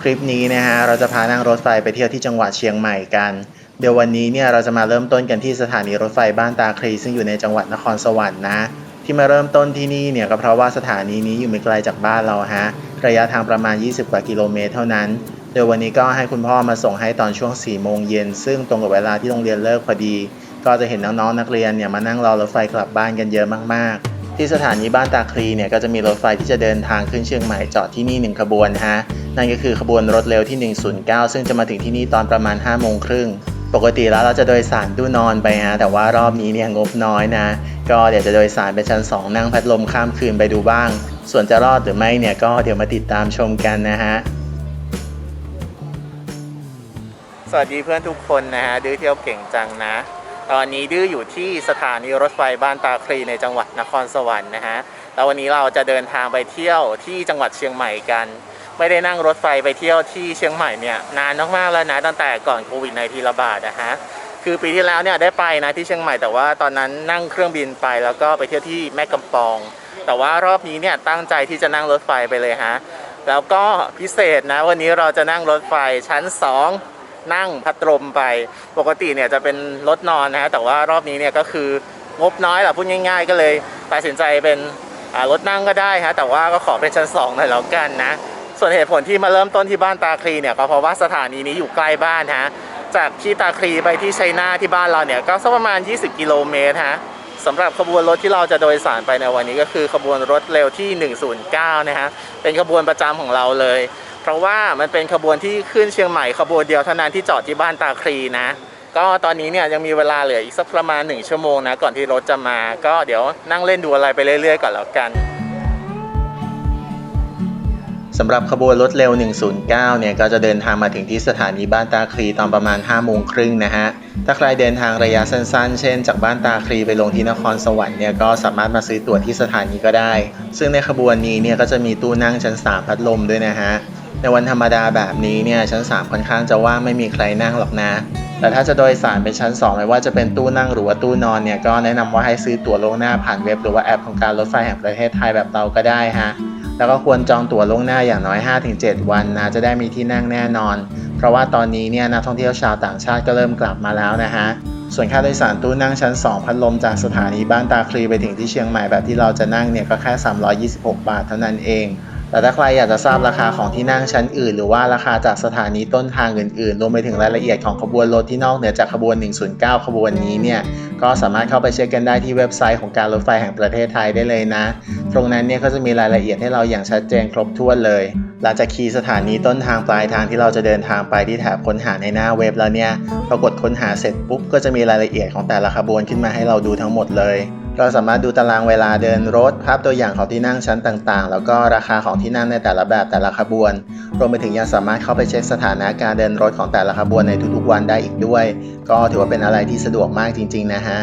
คลิปนี้นะฮะเราจะพานั่งรถไฟไปเที่ยวที่จังหวัดเชียงใหม่กัน เดี๋ยววันนี้เนี่ยเราจะมาเริ่มต้นกันที่สถานีรถไฟบ้านตาคลีซึ่งอยู่ในจังหวัดนครสวรรค์นะ ที่มาเริ่มต้นที่นี่เนี่ยก็เพราะว่าสถานีนี้อยู่ไม่ไกลจากบ้านเราฮะระยะทางประมาณ 20 กว่ากิโลเมตรเท่านั้น โดยวันนี้ก็ให้คุณพ่อมาส่งให้ตอนช่วง 4 โมงเย็นซึ่งตรงกับเวลาที่โรงเรียนเลิกพอดี ก็จะเห็นน้องๆนักเรียนเนี่ยมานั่งรอรถไฟกลับบ้านกันเยอะมากๆที่สถานีบ้านตาคลีเนี่ยก็จะมีรถไฟที่จะเดินทางขึ้นเชียงใหม่จอดที่นี่หนึ่งขบวนฮะ นั่นก็คือขบวนรถเร็วที่ 109 ซึ่งจะมาถึงที่นี่ตอนประมาณ5โมงครึ่งปกติแล้วเราจะโดยสารตู้นอนไปฮะแต่ว่ารอบนี้เนี่ยงบน้อยนะ ก็เดี๋ยวจะโดยสารเป็นชั้น 2 นั่งพัดลมข้ามคืนไปดูบ้าง ส่วนจะรอดหรือไม่เนี่ยก็เดี๋ยวมาติดตามชมกันนะฮะสวัสดีเพื่อนทุกคนนะฮะดื้อเที่ยวเก่งจังนะ ตอนนี้ดื้ออยู่ที่สถานีรถไฟบ้านตาคลีในจังหวัดนครสวรรค์นะฮะแล้ววันนี้เราจะเดินทางไปเที่ยวที่จังหวัดเชียงใหม่กัน ไม่ได้นั่งรถไฟไปเที่ยวที่เชียงใหม่เนี่ยนานมากๆแล้วนะตั้งแต่ก่อนโควิดในทีระบาดนะฮะคือปีที่แล้วเนี่ยได้ไปนะที่เชียงใหม่แต่ว่าตอนนั้นนั่งเครื่องบินไปแล้วก็ไปเที่ยวที่แม่กำปอง แต่ว่ารอบนี้เนี่ยตั้งใจที่จะนั่งรถไฟไปเลยฮะแล้วก็พิเศษนะวันนี้เราจะนั่งรถไฟชั้น 2 นั่งพัดลมไป ปกติเนี่ยจะเป็นรถนอนนะฮะแต่ว่ารอบนี้เนี่ยก็คืองบน้อยแหละพูดง่ายๆ ก็เลยตัดสินใจเป็นรถนั่งก็ได้ฮะแต่ว่าก็ขอเป็นชั้น2หน่อยแล้วกันนะ ส่วนเหตุผลที่มาเริ่มต้นที่บ้านตาคลีเนี่ยก็เพราะว่าสถานีนี้อยู่ใกล้บ้านฮะจากที่ตาคลีไปที่ชัยนาที่บ้านเราเนี่ยก็สักประมาณ 20 กิโลเมตรฮะสำหรับขบวนรถที่เราจะโดยสารไปในวันนี้ก็คือขบวนรถเร็วที่ 109 นะฮะเป็นขบวนประจำของเราเลย เพราะว่ามันเป็นขบวนที่ขึ้นเชียงใหม่ขบวนเดียวเท่านั้นที่จอดที่บ้านตาคลีนะก็ตอนนี้เนี่ยยังมีเวลาเหลืออีกสักประมาณ 1 ชั่วโมงนะก่อนที่รถจะมา ก็เดี๋ยวนั่งเล่นดูอะไรไปเรื่อยๆก่อนแล้วกัน สำหรับขบวนรถเร็ว 109 เนี่ยก็จะเดินทางมาถึงที่สถานีบ้านตาคลีตอนประมาณ 5 โมงครึ่งนะฮะ ถ้าใครเดินทางระยะสั้นๆ เช่น จากบ้านตาคลีไปลงที่นครสวรรค์เนี่ยก็สามารถมาซื้อตั๋วที่สถานีก็ได้ ซึ่งในขบวนนี้เนี่ยก็จะมีตู้นั่งชั้น 3 พัดลมด้วยนะฮะ ในวันธรรมดาแบบนี้เนี่ยชั้น 3 ค่อนข้างจะว่างไม่มีใครนั่งหรอกนะ แต่ถ้าจะโดยสารเป็นชั้น 2 ไม่ว่าจะเป็นตู้นั่งหรือว่าตู้นอนเนี่ยก็แนะนำว่าให้ซื้อตั๋วล่วงหน้าผ่านเว็บหรือว่าแอปของการรถไฟแห่งประเทศไทยแบบเราก็ได้ฮะ แล้วก็ควรจองตั๋วล่วงหน้าอย่างน้อย 5-7 วันนะจะได้มีที่นั่งแน่นอน เพราะว่าตอนนี้เนี่ยนักท่องเที่ยวชาวต่างชาติก็เริ่มกลับมาแล้วนะฮะส่วนค่าโดยสารตู้นั่งชั้น 2 พัดลมจากสถานีบ้านตาคลีไปถึงที่เชียงใหม่แบบที่เราจะนั่งเนี่ยก็แค่ 326 บาทเท่านั้นเอง แต่ถ้าใครอยากจะทราบราคาของที่นั่งชั้นอื่น หรือว่าราคาจากสถานีต้นทางอื่นๆ รวมไปถึงรายละเอียดของขบวนรถที่นอกเหนือจากขบวน 109 ขบวนนี้เนี่ย ก็สามารถเข้าไปเช็คกันได้ที่เว็บไซต์ของการรถไฟแห่งประเทศไทยได้เลยนะ ตรงนั้นเนี่ยก็จะมีรายละเอียดให้เราอย่างชัดเจนครบถ้วนเลย หลังจากคีย์สถานีต้นทางปลายทางที่เราจะเดินทางไปที่แถบค้นหาในหน้าเว็บแล้วเนี่ยพอกดค้นหาเสร็จปุ๊บก็จะมีรายละเอียดของแต่ละขบวนขึ้นมาให้เราดูทั้งหมดเลย เราสามารถดูตารางเวลาเดินรถ ภาพตัวอย่างของที่นั่งชั้นต่างๆ แล้วก็ราคาของที่นั่งในแต่ละแบบแต่ละขบวน รวมไปถึงยังสามารถเข้าไปเช็คสถานะการเดินรถของแต่ละขบวนในทุกๆวันได้อีกด้วย ก็ถือว่าเป็นอะไรที่สะดวกมากจริง ๆ นะฮะ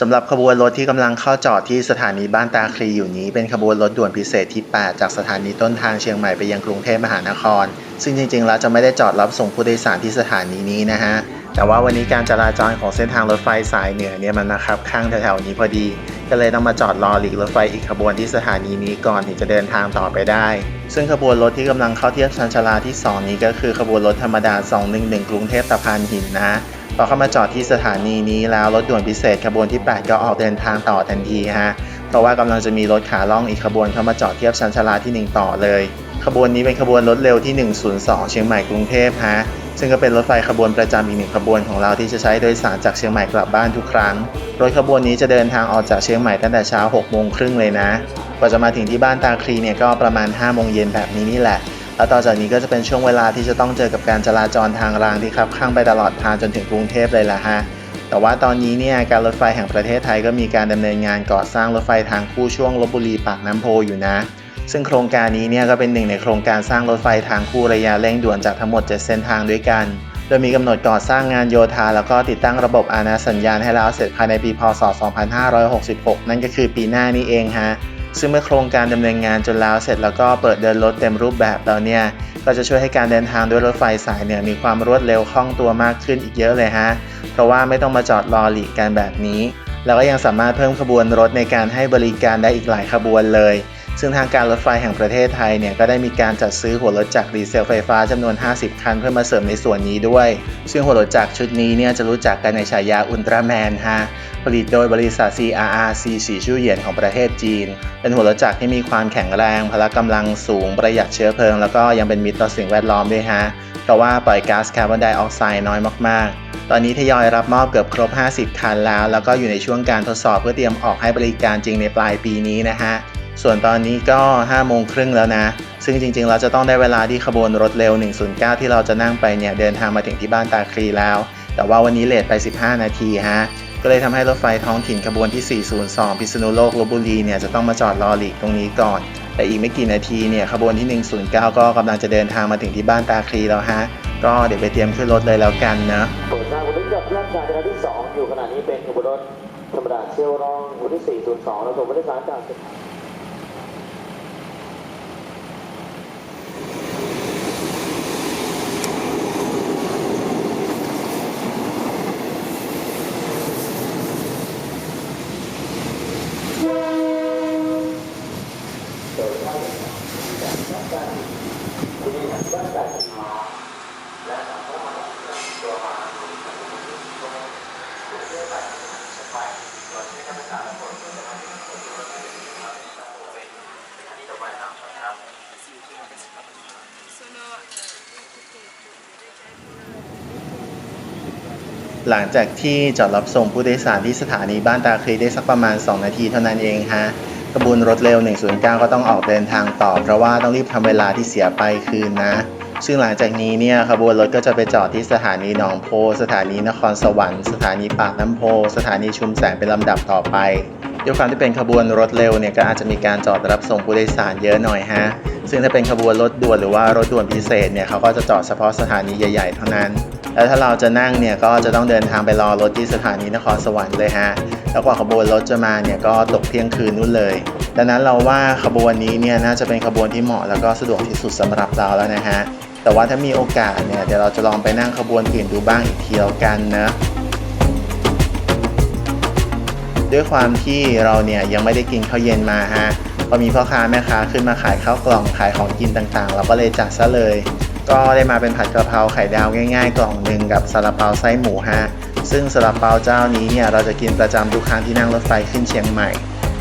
สำหรับขบวนรถที่กำลังเข้าจอดที่สถานีบ้านตาคลีอยู่นี้ เป็นขบวนรถด่วนพิเศษที่ 8 จากสถานีต้นทางเชียงใหม่ไปยังกรุงเทพมหานคร ซึ่งจริงๆแล้วจะไม่ได้จอดรับส่งผู้โดยสารที่สถานีนี้นะฮะแต่ว่าวันนี้การจราจรของเส้นทางรถไฟสายเหนือเนี่ยมันนะครับข้างแถวๆนี้พอดี ก็เลยต้องมาจอดรอหลีกรถไฟอีกขบวนที่สถานีนี้ก่อนถึงจะเดินทางต่อไปได้ ซึ่งขบวนรถที่กำลังเข้าเทียบชันชาลาที่ 2 นี้ก็คือขบวนรถธรรมดา 211 กรุงเทพตะพานหินนะพอเข้ามาจอดที่สถานีนี้แล้วรถด่วนพิเศษขบวนที่ 8 ก็ออกเดินทางต่อทันทีฮะ เพราะว่ากำลังจะมีรถขาล่องอีกขบวนเข้ามาจอดเทียบชันชาลาที่ 1 ต่อเลย ขบวนนี้เป็นขบวนรถเร็วที่ 102 เชียงใหม่กรุงเทพฮะ ซึ่งก็เป็นรถไฟขบวนประจำอีกหนึ่งขบวนของเราที่จะใช้โดยสารจากเชียงใหม่กลับบ้านทุกครั้ง รถขบวนนี้จะเดินทางออกจากเชียงใหม่ตั้งแต่เช้า6โมงครึ่งเลยนะ กว่าจะมาถึงที่บ้านตาคลีเนี่ยก็ประมาณ5โมงเย็นแบบนี้นี่แหละ แล้วต่อจากนี้ก็จะเป็นช่วงเวลาที่จะต้องเจอกับการจราจรทางรางที่คับข้างไปตลอดทางจนถึงกรุงเทพเลยล่ะฮะแต่ว่าตอนนี้เนี่ยการรถไฟแห่งประเทศไทยก็มีการดำเนินงานก่อสร้างรถไฟทางคู่ช่วงลบบุรีปากน้ำโพอยู่นะ ซึ่งโครงการนี้เนี่ยก็เป็นหนึ่งในโครงการสร้างรถไฟทางคู่ระยะเร่งด่วนจากทั้งหมด 7 เส้นทางด้วยกัน โดยมีกำหนดก่อสร้างงานโยธา แล้วก็ติดตั้งระบบอาณาสัญญาณให้แล้วเสร็จภายในปีพศ 2566 นั่นก็คือปีหน้านี้เองฮะซึ่งเมื่อโครงการดำเนินงานจนแล้วเสร็จแล้วก็เปิดเดินรถเต็มรูปแบบแล้วเนี่ย ก็จะช่วยให้การเดินทางด้วยรถไฟสายเหนือมีความรวดเร็วคล่องตัวมากขึ้นอีกเยอะเลยฮะ เพราะว่าไม่ต้องมาจอดรอหลีกกันแบบนี้ แล้วก็ยังสามารถเพิ่มขบวนรถในการให้บริการได้อีกหลายขบวนเลย ซึ่งทางการรถไฟแห่งประเทศไทยเนี่ยก็ได้มีการจัดซื้อหัวรถจักรดีเซลไฟฟ้าจำนวน 50 คันเพื่อมาเสริมในส่วนนี้ด้วย ซึ่งหัวรถจักรชุดนี้เนี่ยจะรู้จักกันในฉายาอุลตร้าแมนฮะผลิตโดยบริษัท CRRC สีชู่เหยียนของประเทศจีน เป็นหัวรถจักรที่มีความแข็งแรง พละกำลังสูงประหยัดเชื้อเพลิง แล้วก็ยังเป็นมิตรต่อสิ่งแวดล้อมด้วยฮะเพราะว่าปล่อยก๊าซคาร์บอนไดออกไซด์น้อยมากๆตอนนี้ทยอยรับมอบเกือบครบ 50 คันแล้ว แล้วก็อยู่ในช่วงการทดสอบเพื่อเตรียมออกให้บริการจริงในปลายปีนี้นะฮะ ส่วนตอนนี้ก็ 5 โมงครึ่งแล้วนะ ซึ่งจริงๆ เราจะต้องได้เวลาที่ขบวนรถเร็ว 109 ที่เราจะนั่งไปเนี่ย เดินทางมาถึงที่บ้านตาคลีแล้ว แต่ว่าวันนี้เลทไป 15 นาทีฮะ ก็เลยทำให้รถไฟท้องถิ่นขบวนที่ 402 พิษณุโลกลบบุรีเนี่ยจะต้องมาจอดรอหลีกตรงนี้ก่อน แต่อีกไม่กี่นาทีเนี่ยขบวนที่ 109 ก็กำลังจะเดินทางมาถึงที่บ้านตาคลีแล้วฮะ ก็เดี๋ยวไปเตรียมขึ้นรถเลยแล้วกันเนะโปรดทราบวันนี้กับร่างกายในที่ 2 อยู่ขณะนี้เป็นขบวนรถธรรมดาเชียวรองวันที่ 402แล้วส่งผู้โดยสารจาก หลังจากที่จอดรับส่งผู้โดยสารที่สถานีบ้านตาคลีได้สักประมาณ 2 นาทีเท่านั้นเองฮะขบวนรถเร็ว 109 ก็ต้องออกเดินทางต่อ เพราะว่าต้องรีบทำเวลาที่เสียไปคืนนะ ซึ่งหลังจากนี้เนี่ยขบวนรถก็จะไปจอดที่สถานีหนองโพ สถานีนครสวรรค์ สถานีปากน้ำโพ สถานีชุมแสงเป็นลำดับต่อไปด้วยความที่เป็นขบวนรถเร็วเนี่ยก็อาจจะมีการจอดรับส่งผู้โดยสารเยอะหน่อยฮะ ซึ่งถ้าเป็นขบวนรถด่วนหรือว่ารถด่วนพิเศษเนี่ยเขาก็จะจอดเฉพาะสถานีใหญ่ๆเท่านั้น แล้วถ้าเราจะนั่งเนี่ยก็จะต้องเดินทางไปรอรถที่สถานีนครสวรรค์เลยฮะ แล้วกว่าขบวนรถจะมาเนี่ยก็ตกเที่ยงคืนนู่นเลย ดังนั้นเราว่าขบวนนี้เนี่ยน่าจะเป็นขบวนที่เหมาะแล้วก็สะดวกที่สุดสำหรับเราแล้วนะฮะ แต่ว่าถ้ามีโอกาสเนี่ยเดี๋ยวเราจะลองไปนั่งขบวนอื่นดูบ้างอีกทีแล้วกันนะด้วยความที่เราเนี่ยยังไม่ได้กินข้าวเย็นมาฮะ พอมีพ่อค้าแม่ค้าขึ้นมาขายข้าวกล่องขายของกินต่างๆ เราก็เลยจัดซะเลย ก็ได้มาเป็นผัดกะเพราไข่ดาวง่ายๆ กล่องหนึ่งกับซาลาเปาไส้หมูฮะซึ่งซาลาเปาเจ้านี้เนี่ยเราจะกินประจำทุกครั้งที่นั่งรถไฟขึ้นเชียงใหม่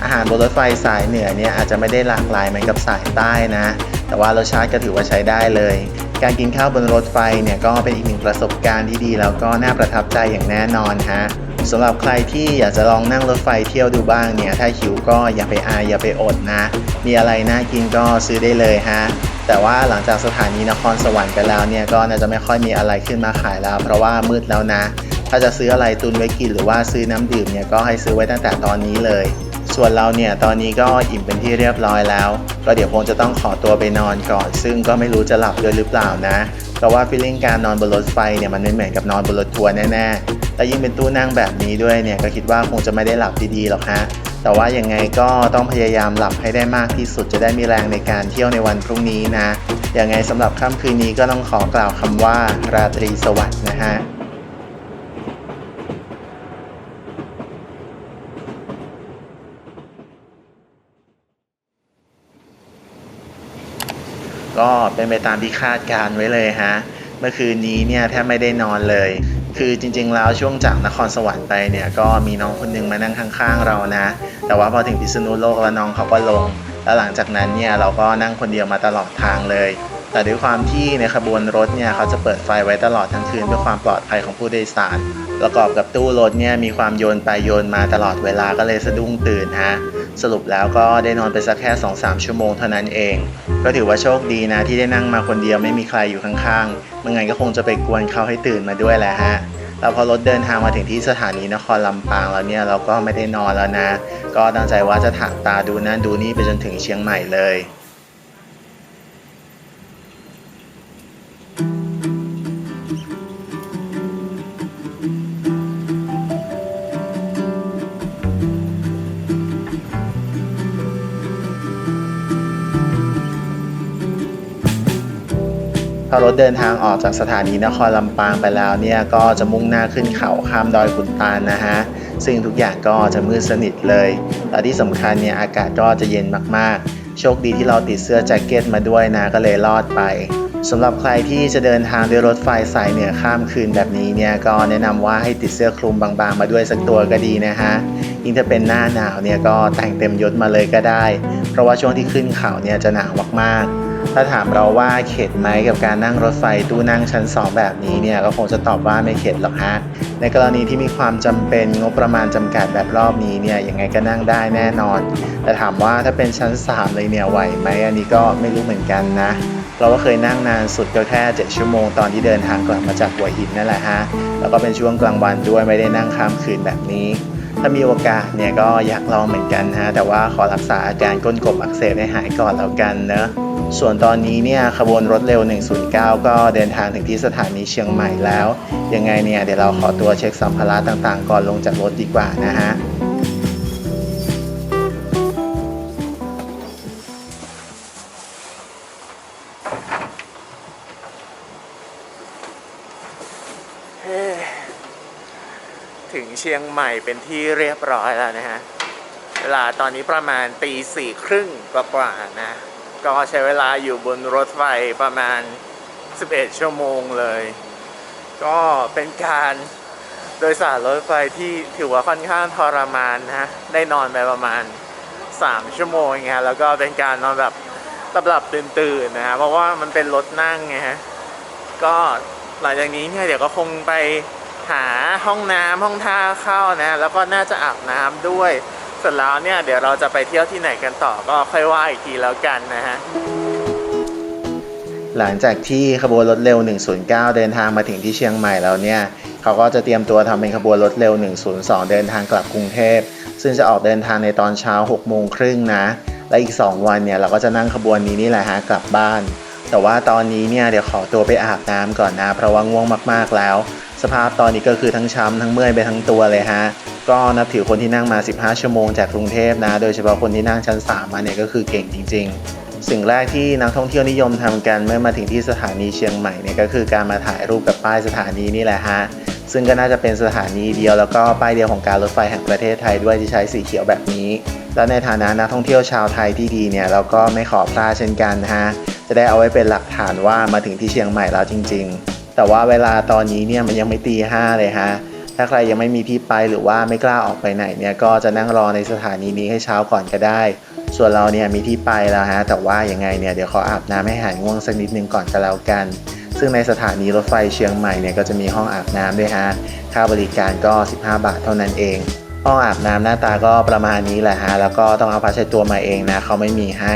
อาหารบนรถไฟสายเหนือเนี่ยอาจจะไม่ได้หลากหลายเหมือนกับสายใต้นะ แต่ว่ารสชาติก็ถือว่าใช้ได้เลย การกินข้าวบนรถไฟเนี่ยก็เป็นอีกหนึ่งประสบการณ์ที่ดีแล้วก็น่าประทับใจอย่างแน่นอนฮะ สำหรับใครที่อยากจะลองนั่งรถไฟเที่ยวดูบ้างเนี่ย ถ้าหิวก็อย่าไปอายอย่าไปอดนะ มีอะไรน่ากินก็ซื้อได้เลยฮะ แต่ว่าหลังจากสถานีนครสวรรค์ไปแล้วเนี่ย ก็น่าจะไม่ค่อยมีอะไรขึ้นมาขายแล้ว เพราะว่ามืดแล้วนะ ถ้าจะซื้ออะไรตุนไว้กินหรือว่าซื้อน้ำดื่มเนี่ย ก็ให้ซื้อไว้ตั้งแต่ตอนนี้เลย ส่วนเราเนี่ย ตอนนี้ก็อิ่มเป็นที่เรียบร้อยแล้ว ก็เดี๋ยวคงจะต้องขอตัวไปนอนก่อน ซึ่งก็ไม่รู้จะหลับด้วยหรือเปล่านะ เพราะว่าฟีลลิ่งการนอนบนรถไฟเนี่ยมันไม่เหมือนกับนอนบนรถทัวร์แน่ๆ และยิ่งเป็นตู้นั่งแบบนี้ด้วยเนี่ยก็คิดว่าคงจะไม่ได้หลับดีๆหรอกฮะ แต่ว่ายังไงก็ต้องพยายามหลับให้ได้มากที่สุดจะได้มีแรงในการเที่ยวในวันพรุ่งนี้นะ ยังไงสำหรับค่ำคืนนี้ก็ต้องขอกล่าวคำว่าราตรีสวัสดิ์นะฮะ ก็เป็นไปตามที่คาดการไว้เลยฮะ เมื่อคืนนี้เนี่ยแทบไม่ได้นอนเลย คือจริง ๆ แล้วช่วงจากนครสวรรค์ไปเนี่ยก็มีน้องคนหนึงมานั่งข้างๆเรานะ แต่ว่าพอถึงพิษณุโลกแล้วน้องเขาก็ลง แล้วหลังจากนั้นเนี่ยเราก็นั่งคนเดียวมาตลอดทางเลย แต่ด้วยความที่ในขบวนรถเนี่ยเขาจะเปิดไฟไว้ตลอดทั้งคืนเพื่อความปลอดภัยของผู้โดยสาร ประกอบกับตู้รถเนี่ยมีความโยนไปโยนมาตลอดเวลาก็เลยสะดุ้งตื่นฮะ สรุปแล้วก็ได้นอนไปสักแค่ 2-3 ชั่วโมงเท่านั้นเอง ก็ถือว่าโชคดีนะ ที่ได้นั่งมาคนเดียวไม่มีใครอยู่ข้างๆไม่อไงก็คงจะไปกวนเขาให้ตื่นมาด้วยแหละฮะเราพอรถเดินทางมาถึงที่สถานีนครลำปางแล้วเนี่ยเราก็ไม่ได้นอนแล้วนะ ก็ตั้งใจว่าจะถักตาดูนั่นดูนี่ไปจนถึงเชียงใหม่เลย อรถเดินทางออกจากสถานีนครลำปางไปแล้วเนี่ยก็จะมุ่งหน้าขึ้นเขาข้ามดอยขุนตาลนะฮะซึ่งทุกอย่างก็จะมืดสนิทเลยและที่สำคัญเนี่ยอากาศก็จะเย็นมากๆ โชคดีที่เราติดเสื้อแจ็คเก็ตมาด้วยนะก็เลยรอดไปสำหรับใครที่จะเดินทางด้วยรถไฟสายเหนือข้ามคืนแบบนี้เนี่ยก็แนะนำว่าให้ติดเสื้อคลุมบางๆ มาด้วยสักตัวก็ดีนะฮะยิ่งถ้าเป็นหน้าหนาวเนี่ยก็แต่งเต็มยศมาเลยก็ได้ เพราะว่าช่วงที่ขึ้นเขาเนี่ยจะหนาวมากๆ ถ้าถามเราว่าเข็ดไหมกับการนั่งรถไฟตู้นั่งชั้น 2 แบบนี้เนี่ยก็คงจะตอบว่าไม่เข็ดหรอกฮะในกรณีที่มีความจำเป็นงบประมาณจำกัดแบบรอบนี้เนี่ยยังไงก็นั่งได้แน่นอน แต่ถามว่าถ้าเป็นชั้น 3 เลยเนี่ยไหวไหมอันนี้ก็ไม่รู้เหมือนกันนะ เราก็เคยนั่งนานสุดก็แค่ 7 ชั่วโมงตอนที่เดินทางกลับมาจากหัวหินนั่นแหละฮะแล้วก็เป็นช่วงกลางวันด้วยไม่ได้นั่งข้ามคืนแบบนี้ถ้ามีโอกาสเนี่ยก็อยากลองเหมือนกันฮะแต่ว่าขอรักษาอาการก้นกบอักเสบให้หายก่อนแล้วกันเนอะ ส่วนตอนนี้เนี่ยขบวนรถเร็ว 109 ก็เดินทางถึงที่สถานีเชียงใหม่แล้ว ยังไงเนี่ยเดี๋ยวเราขอตัวเช็คสัมภาระต่างๆ ก่อนลงจากรถดีกว่านะฮะถึงเชียงใหม่เป็นที่เรียบร้อยแล้วนะฮะ เวลาตอนนี้ประมาณตีสี่ครึ่งกว่าๆนะ ก็ใช้เวลาอยู่บนรถไฟประมาณ 11 ชั่วโมงเลย ก็เป็นการโดยสารรถไฟที่ถือว่าค่อนข้างทรมานนะ ได้นอนไปประมาณ 3 ชั่วโมงไงแล้วก็เป็นการนอนแบบตำหลับตื่นๆนะฮะเพราะว่ามันเป็นรถนั่งไงฮะก็หลังจากนี้เนี่ยเดี๋ยวก็คงไปหาห้องน้ำห้องท่าเข้านะ แล้วก็น่าจะอาบน้ำด้วย สร็จแล้วเนี่ยเดี๋ยวเราจะไปเที่ยวที่ไหนกันต่อก็ค่อยว่าอีกทีแล้วกันนะฮะหลังจากที่ขบวนรถเร็ว 109 เดินทางมาถึงที่เชียงใหม่แล้วเนี่ยเขาก็จะเตรียมตัวทำเป็นขบวนรถเร็ว 102 เดินทางกลับกรุงเทพ ซึ่งจะออกเดินทางในตอนเช้า 6 โมงครึ่งนะ และอีก 2 วันเนี่ยเราก็จะนั่งขบวนนี้นี่แหละฮะกลับบ้าน แต่ว่าตอนนี้เนี่ยเดี๋ยวขอตัวไปอาบน้ำก่อนนะ เพราะว่าง่วงมากๆแล้ว สภาพตอนนี้ก็คือทั้งช้ำทั้งเมื่อยไปทั้งตัวเลยฮะ ก็นับถือคนที่นั่งมา 15 ชั่วโมงจากกรุงเทพนะ โดยเฉพาะคนที่นั่งชั้น 3 มาเนี่ยก็คือเก่งจริง ๆ สิ่งแรกที่นักท่องเที่ยวนิยมทำกันเมื่อมาถึงที่สถานีเชียงใหม่เนี่ยก็คือการมาถ่ายรูปกับป้ายสถานีนี่แหละฮะ ซึ่งก็น่าจะเป็นสถานีเดียวแล้วก็ป้ายเดียวของการรถไฟแห่งประเทศไทยด้วยที่ใช้สีเขียวแบบนี้ และในฐานะนักท่องเที่ยวชาวไทยที่ดีเนี่ยเราก็ไม่ขอพลาดเช่นกันฮะ จะได้เอาไว้เป็นหลักฐานว่ามาถึงที่เชียงใหม่แล้วจริง ๆ แต่ว่าเวลาตอนนี้เนี่ยมันยังไม่ตีห้าเลยฮะ ถ้าใครยังไม่มีที่ไปหรือว่าไม่กล้าออกไปไหนเนี่ยก็จะนั่งรอในสถานีนี้ให้เช้าก่อนก็ได้ ส่วนเราเนี่ยมีที่ไปแล้วฮะ แต่ว่ายังไงเนี่ยเดี๋ยวขออาบน้ำให้หายง่วงสักนิดนึงก่อนก็แล้วกัน ซึ่งในสถานีรถไฟเชียงใหม่เนี่ยก็จะมีห้องอาบน้ำด้วยฮะ ค่าบริการก็ 15 บาทเท่านั้นเองห้องอาบน้ำหน้าตาก็ประมาณนี้แหละฮะ แล้วก็ต้องเอาผ้าเช็ดตัวมาเองนะ เขาไม่มีให้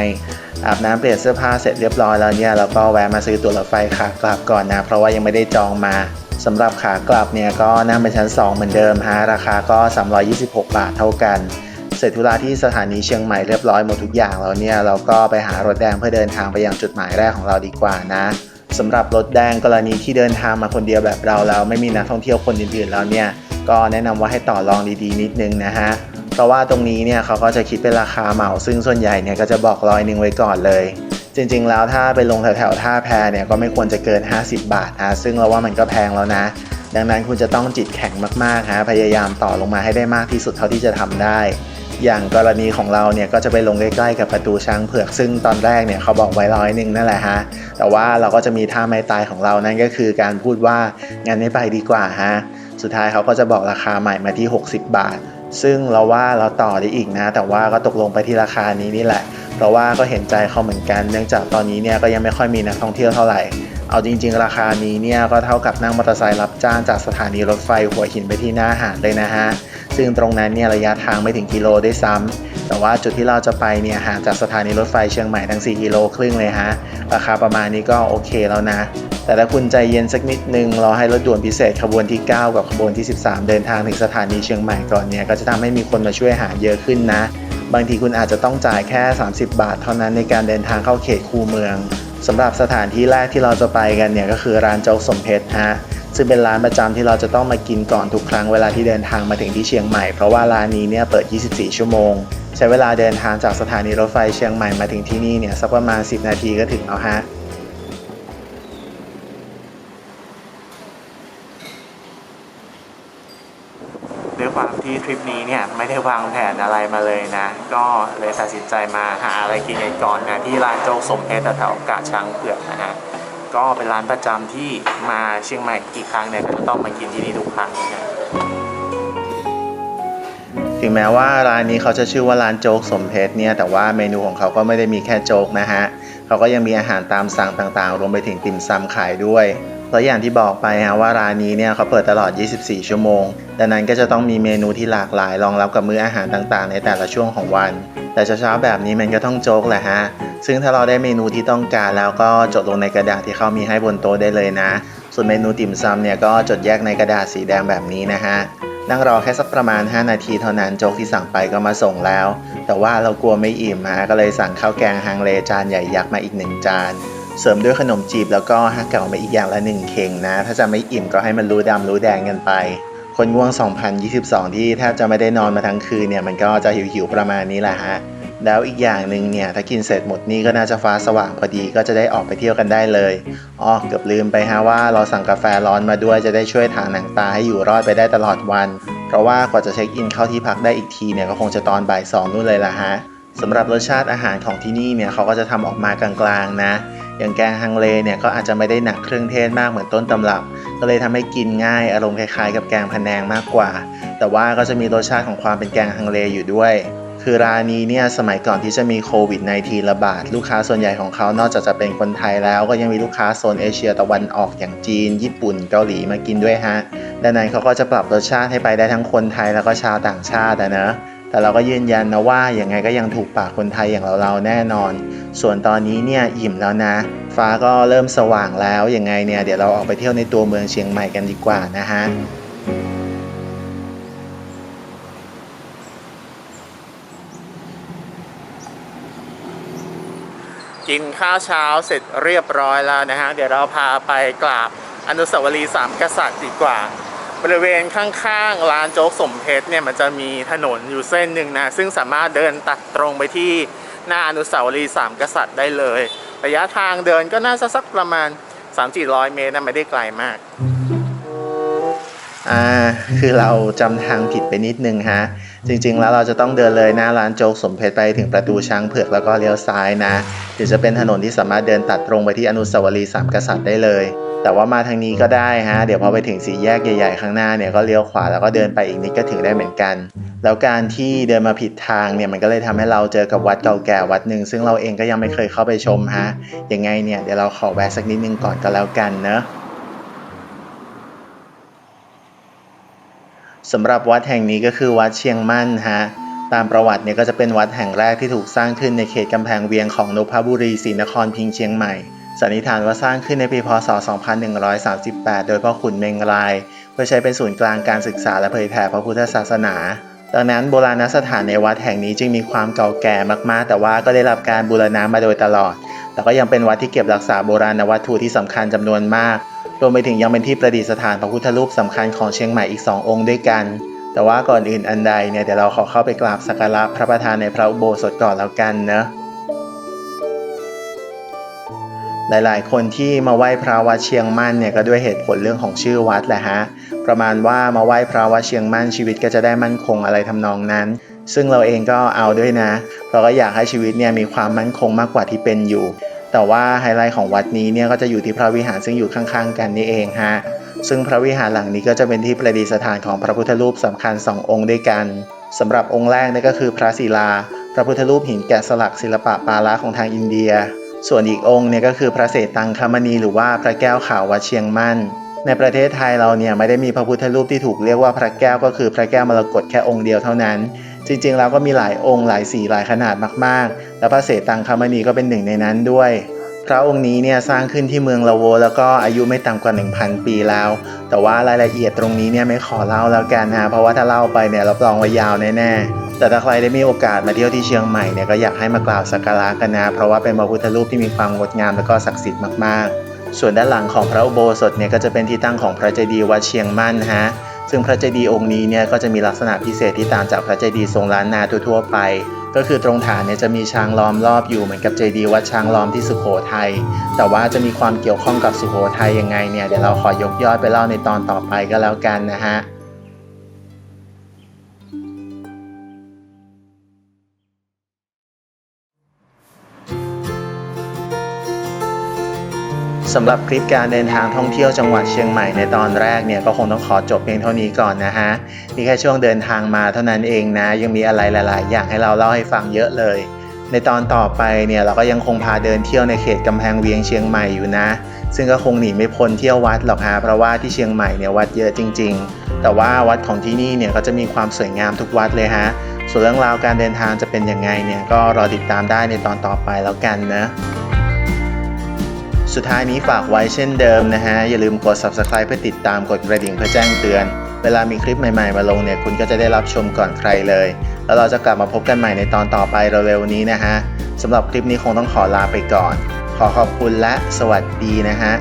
อาบน้ำเปลี่ยนเสื้อผ้าเสร็จเรียบร้อยแล้วเนี่ยเราก็แวะมาซื้อตั๋วรถไฟขากลับก่อนนะ เพราะว่ายังไม่ได้จองมาสำหรับขากลับเนี่ยก็นั่งเป็นชั้น 2 เหมือนเดิมฮะราคาก็ 326 บาทเท่ากัน เสร็จธุระที่สถานีเชียงใหม่เรียบร้อยหมดทุกอย่างแล้วเนี่ยเราก็ไปหารถแดงเพื่อเดินทางไปยังจุดหมายแรกของเราดีกว่านะสำหรับรถแดงกรณีที่เดินทางมาคนเดียวแบบเราแล้วไม่มีนักท่องเที่ยวคนอื่นๆแล้วเนี่ยก็แนะนำว่าให้ต่อรองดีๆนิดนึงนะฮะ ราะว่าตรงนี้เนี่ยเขาก็จะคิดเป็นราคาเหมาซึ่งส่วนใหญ่เนี่ยก็จะบอกร้อยหนึ่งไว้ก่อนเลย จริงๆแล้วถ้าไปลงแถวๆท่าแพเนี่ยก็ไม่ควรจะเกิน 50 บาทนะซึ่งเราว่ามันก็แพงแล้วนะ ดังนั้นคุณจะต้องจิตแข็งมากๆฮะพยายามต่อลงมาให้ได้มากที่สุดเท่าที่จะทำได้ อย่างกรณีของเราเนี่ยก็จะไปลงใกล้ๆกับประตูช้างเผือกซึ่งตอนแรกเนี่ยเขาบอกไว้ร้อยหนึ่งนั่นแหละฮะแต่ว่าเราก็จะมีท่าไม้ตายของเรานั่นก็คือการพูดว่างั้นไม่ไปดีกว่าฮะสุดท้ายเขาก็จะบอกราคาใหม่มาที่ 60 บาท ซึ่งเราว่าเราต่อได้อีกนะ แต่ว่าก็ตกลงไปที่ราคานี้นี่แหละ เพราะว่าก็เห็นใจเขาเหมือนกัน เนื่องจากตอนนี้เนี่ยก็ยังไม่ค่อยมีนักท่องเที่ยวเท่าไหร่ เอาจริง ๆ ราคานี้เนี่ยก็เท่ากับนั่งมอเตอร์ไซค์รับจ้างจากสถานีรถไฟหัวหินไปที่หน้าหาดเลยนะฮะ ซึ่งตรงนั้นเนี่ยระยะทางไม่ถึงกิโลได้ซ้ำแต่ว่าจุดที่เราจะไปเนี่ยห่างจากสถานีรถไฟเชียงใหม่ทั้ง 4 กิโลครึ่งเลยฮะ ราคาประมาณนี้ก็โอเคแล้วนะแต่ถ้าคุณใจเย็นสักนิดนึงรอให้รถด่วนพิเศษขบวนที่ 9 กับขบวนที่ 13 เดินทางถึงสถานีเชียงใหม่ก่อนเนี่ยก็จะทำให้มีคนมาช่วยหาเยอะขึ้นนะ บางทีคุณอาจจะต้องจ่ายแค่ 30 บาท เท่านั้นในการเดินทางเข้าเขตคูเมืองสำหรับสถานที่แรกที่เราจะไปกันเนี่ยก็คือร้านโจ๊กสมเพชรฮะซึ่งเป็นร้านประจำที่เราจะต้องมากินก่อนทุกครั้งเวลาที่เดินทางมาถึงที่เชียงใหม่ เพราะว่าร้านนี้เนี่ยเปิด 24 ชั่วโมง ใช้เวลาเดินทางจากสถานีรถไฟเชียงใหม่มาถึงที่นี่เนี่ยสักประมาณ 10 นาทีก็ถึงแล้วฮะ ด้วยความที่ทริปนี้เนี่ยไม่ได้วางแผนอะไรมาเลยนะ ก็เลยตัดสินใจมาหาอะไรกินกันก่อนนะที่ร้านโจ๊กสมเพชรแถวกาช้างเผือกนะฮะก็เป็นร้านประจำที่มาเชียงใหม่กี่ครั้งเนี่ยก็จะต้องมากินที่นี่ทุกครั้งนะถึงแม้ว่าร้านนี้เขาจะชื่อว่าร้านโจ๊กสมเพชรเนี่ยแต่ว่าเมนูของเขาก็ไม่ได้มีแค่โจ๊กนะฮะเขาก็ยังมีอาหารตามสั่งต่างๆ รวมไปถึงติ่มซำขายด้วย แล้วอย่างที่บอกไปฮะว่าร้านนี้เนี่ยเขาเปิดตลอด 24 ชั่วโมง ดังนั้นก็จะต้องมีเมนูที่หลากหลายรองรับกับมื้ออาหารต่างๆ ในแต่ละช่วงของวัน แต่เช้าๆแบบนี้มันก็ต้องโจ๊กแหละฮะ ซึ่งถ้าเราได้เมนูที่ต้องการแล้วก็จดลงในกระดาษที่เขามีให้บนโต๊ะได้เลยนะ ส่วนเมนูติ่มซำเนี่ยก็จดแยกในกระดาษสีแดงแบบนี้นะฮะนั่งรอแค่สักประมาณ 5 นาทีเท่านั้นโจ๊กที่สั่งไปก็มาส่งแล้ว แต่ว่าเรากลัวไม่อิ่มฮะก็เลยสั่งข้าวแกงฮังเลจานใหญ่ยักษ์มาอีกหนึ่งจาน เสริมด้วยขนมจีบแล้วก็ฮักเก่ามาอีกอย่างละหนึ่งเข่งนะ ถ้าจะไม่อิ่มก็ให้มันรู้ดำรู้แดงกันไป คนง่วง 2022 ที่แทบจะไม่ได้นอนมาทั้งคืนเนี่ยมันก็จะหิวๆประมาณนี้แหละฮะแล้วอีกอย่างหนึ่งเนี่ยถ้ากินเสร็จหมดนี่ก็น่าจะฟ้าสว่างพอดีก็จะได้ออกไปเที่ยวกันได้เลยอ๋อเกือบลืมไปฮะว่าเราสั่งกาแฟร้อนมาด้วยจะได้ช่วยทางหนังตาให้อยู่รอดไปได้ตลอดวัน เพราะว่ากว่าจะเช็คอินเข้าที่พักได้อีกทีเนี่ยก็คงจะตอนบ่ายสองนู่นเลยละฮะสำหรับรสชาติอาหารของที่นี่เนี่ยเขาก็จะทำออกมากลางๆนะ อย่างแกงฮังเลเนี่ยก็อาจจะไม่ได้หนักเครื่องเทศมากเหมือนต้นตำรับ ก็เลยทำให้กินง่ายอารมณ์คล้ายๆ กับแกงพะแนงมากกว่า แต่ว่าก็จะมีรสชาติของความเป็นแกงฮังเลอยู่ด้วยคือร้านนี้เนี่ยสมัยก่อนที่จะมีโควิด -19 ระบาด ลูกค้าส่วนใหญ่ของเขานอกจากจะเป็นคนไทยแล้วก็ยังมีลูกค้าโซนเอเชียตะวันออกอย่างจีน ญี่ปุ่นเกาหลีมากินด้วยฮะดังนั้นเขาก็จะปรับรสชาติให้ไปได้ทั้งคนไทยแล้วก็ชาวต่างชาตินะ แต่เราก็ยืนยันนะว่ายังไงก็ยังถูกปากคนไทยอย่างเราๆแน่นอน ส่วนตอนนี้เนี่ยอิ่มแล้วนะ ฟ้าก็เริ่มสว่างแล้วยังไงเนี่ยเดี๋ยวเราออกไปเที่ยวในตัวเมืองเชียงใหม่กันดีกว่านะฮะกินข้าวเช้าเสร็จเรียบร้อยแล้วนะฮะ เดี๋ยวเราพาไปกราบอนุสาวรีย์สามกษัตริย์ดีกว่า บริเวณข้างๆร้านโจ๊กสมเพชรเนี่ยมันจะมีถนนอยู่เส้นหนึ่งนะ ซึ่งสามารถเดินตัดตรงไปที่หน้าอนุสาวรีย์สามกษัตริย์ได้เลย ระยะทางเดินก็น่าจะสักประมาณ 3-400 เมตรนะไม่ได้ไกลมาก อ่า คือเราจำทางผิดไปนิดนึงฮะ จริงๆแล้วเราจะต้องเดินเลยหน้าร้านโจ๊กสมเพชรไปถึงประตูช้างเผือกแล้วก็เลี้ยวซ้ายนะถึงจะเป็นถนนที่สามารถเดินตัดตรงไปที่อนุสาวรีย์สามกษัตริย์ได้เลย แต่ว่ามาทางนี้ก็ได้ฮะ เดี๋ยวพอไปถึงสี่แยกใหญ่ๆข้างหน้าเนี่ยก็เลี้ยวขวาแล้วก็เดินไปอีกนิดก็ถึงได้เหมือนกัน แล้วการที่เดินมาผิดทางเนี่ยมันก็เลยทำให้เราเจอกับวัดเก่าแก่วัดหนึ่งซึ่งเราเองก็ยังไม่เคยเข้าไปชมฮะ ยังไงเนี่ยเดี๋ยวเราขอแวะสักนิดนึงก่อนก็แล้วกันเนอะสำหรับวัดแห่งนี้ก็คือวัดเชียงมั่นฮะตามประวัติเนี่ยก็จะเป็นวัดแห่งแรกที่ถูกสร้างขึ้นในเขตกำแพงเวียงของนพบุรีศรีนครพิงเชียงใหม่ สันนิษฐานว่าสร้างขึ้นในปีพศ 2138 โดยพ่อขุนเมงราย เพื่อใช้เป็นศูนย์กลางการศึกษาและเผยแผ่พระพุทธศาสนา ดังนั้นโบราณสถานในวัดแห่งนี้จึงมีความเก่าแก่มากๆ แต่ว่าก็ได้รับการบูรณะมาโดยตลอดแต่ก็ยังเป็นวัดที่เก็บรักษาโบราณวัตถุที่สำคัญจำนวนมาก รวมไปถึงยังเป็นที่ประดิษฐานพระพุทธรูปสำคัญของเชียงใหม่อีก 2 องค์ด้วยกัน แต่ว่าก่อนอื่นอันใดเนี่ยเดี๋ยวเราขอเข้าไปกราบสักการะพระประธานในพระอุโบสถก่อนแล้วกันเนอะ หลายๆ คนที่มาไหว้พระวัดเชียงมั่นเนี่ยก็ด้วยเหตุผลเรื่องของชื่อวัดแหละฮะ ประมาณว่ามาไหว้พระวัดเชียงมั่นชีวิตก็จะได้มั่นคงอะไรทำนองนั้น ซึ่งเราเองก็เอาด้วยนะ เพราะก็อยากให้ชีวิตเนี่ยมีความมั่นคงมากกว่าที่เป็นอยู่ แต่ว่าไฮไลท์ของวัดนี้เนี่ยก็จะอยู่ที่พระวิหารซึ่งอยู่ข้างๆ กันนี่เองฮะ ซึ่งพระวิหารหลังนี้ก็จะเป็นที่ประดิษฐานของพระพุทธรูปสำคัญสององค์ด้วยกันสำหรับองค์แรกนี่ก็คือพระศิลา พระพุทธรูปหินแกะสลักศิลปะปาละของทางอินเดีย ส่วนอีกองค์เนี่ยก็คือพระเศษตังคมณีหรือว่าพระแก้วขาววัดเชียงมั่น ในประเทศไทยเราเนี่ยไม่ได้มีพระพุทธรูปที่ถูกเรียกว่าพระแก้วก็คือพระแก้วมรกตแค่องค์เดียวเท่านั้น จริงๆแล้วก็มีหลายองค์หลายสีหลายขนาดมากๆ และพระเศษตังคมณีก็เป็นหนึ่งในนั้นด้วย พระองค์นี้เนี่ยสร้างขึ้นที่เมืองละโว แล้วก็อายุไม่ต่ำกว่า 1,000 ปีแล้ว แต่ว่ารายละเอียดตรงนี้เนี่ยไม่ขอเล่าแล้วกันนะเพราะว่าถ้าเล่าไปเนี่ยรับรองว่ายาวแน่ๆแต่ถ้าใครได้มีโอกาสมาเที่ยวที่เชียงใหม่เนี่ยก็อยากให้มากราบสักการะกันนะเพราะว่าเป็นพระพุทธรูปที่มีความงดงามและก็ศักดิ์สิทธิ์มากๆ ส่วนด้านหลังของพระอุโบสถเนี่ยก็จะเป็นที่ตั้งของพระเจดีย์วัดเชียงมั่นฮะซึ่งพระเจดีย์องค์นี้เนี่ยก็จะมีลักษณะพิเศษที่ต่างจากพระเจดีย์ทรงล้านนาทั่วๆไป ก็คือตรงฐานเนี่ยจะมีช้างล้อมรอบอยู่เหมือนกับเจดีย์วัดช้างล้อมที่สุโขทัย แต่ว่าจะมีความเกี่ยวข้องกับสุโขทัยยังไงเนี่ยเดี๋ยวเราขอยกย่อยไปเล่าในตอนต่อไปก็แล้วกันนะฮะ สำหรับคลิปการเดินทางท่องเที่ยวจังหวัดเชียงใหม่ในตอนแรกเนี่ยก็คงต้องขอจบเพียงเท่านี้ก่อนนะฮะนี่แค่ช่วงเดินทางมาเท่านั้นเองนะ ยังมีอะไรหลาย ๆ อย่างให้เราเล่าให้ฟังเยอะเลย ในตอนต่อไปเนี่ยเราก็ยังคงพาเดินเที่ยวในเขตกำแพงเวียงเชียงใหม่อยู่นะ ซึ่งก็คงหนีไม่พ้นเที่ยววัดหรอกฮะเพราะว่าที่เชียงใหม่เนี่ยวัดเยอะจริง ๆ แต่ว่าวัดของที่นี่เนี่ยก็จะมีความสวยงามทุกวัดเลยฮะส่วนเรื่องราวการเดินทางจะเป็นยังไงเนี่ยก็รอติดตามได้ในตอนต่อไปแล้วกันนะ สุดท้ายนี้ฝากไว้เช่นเดิมนะฮะ อย่าลืมกด subscribe เพื่อติดตามกดกระดิ่งเพื่อแจ้งเตือน เวลามีคลิปใหม่ๆ มาลงเนี่ย คุณก็จะได้รับชมก่อนใครเลย แล้วเราจะกลับมาพบกันใหม่ในตอนต่อไปเร็วๆนี้นะฮะสำหรับคลิปนี้คงต้องขอลาไปก่อน ขอขอบคุณและสวัสดีนะฮะ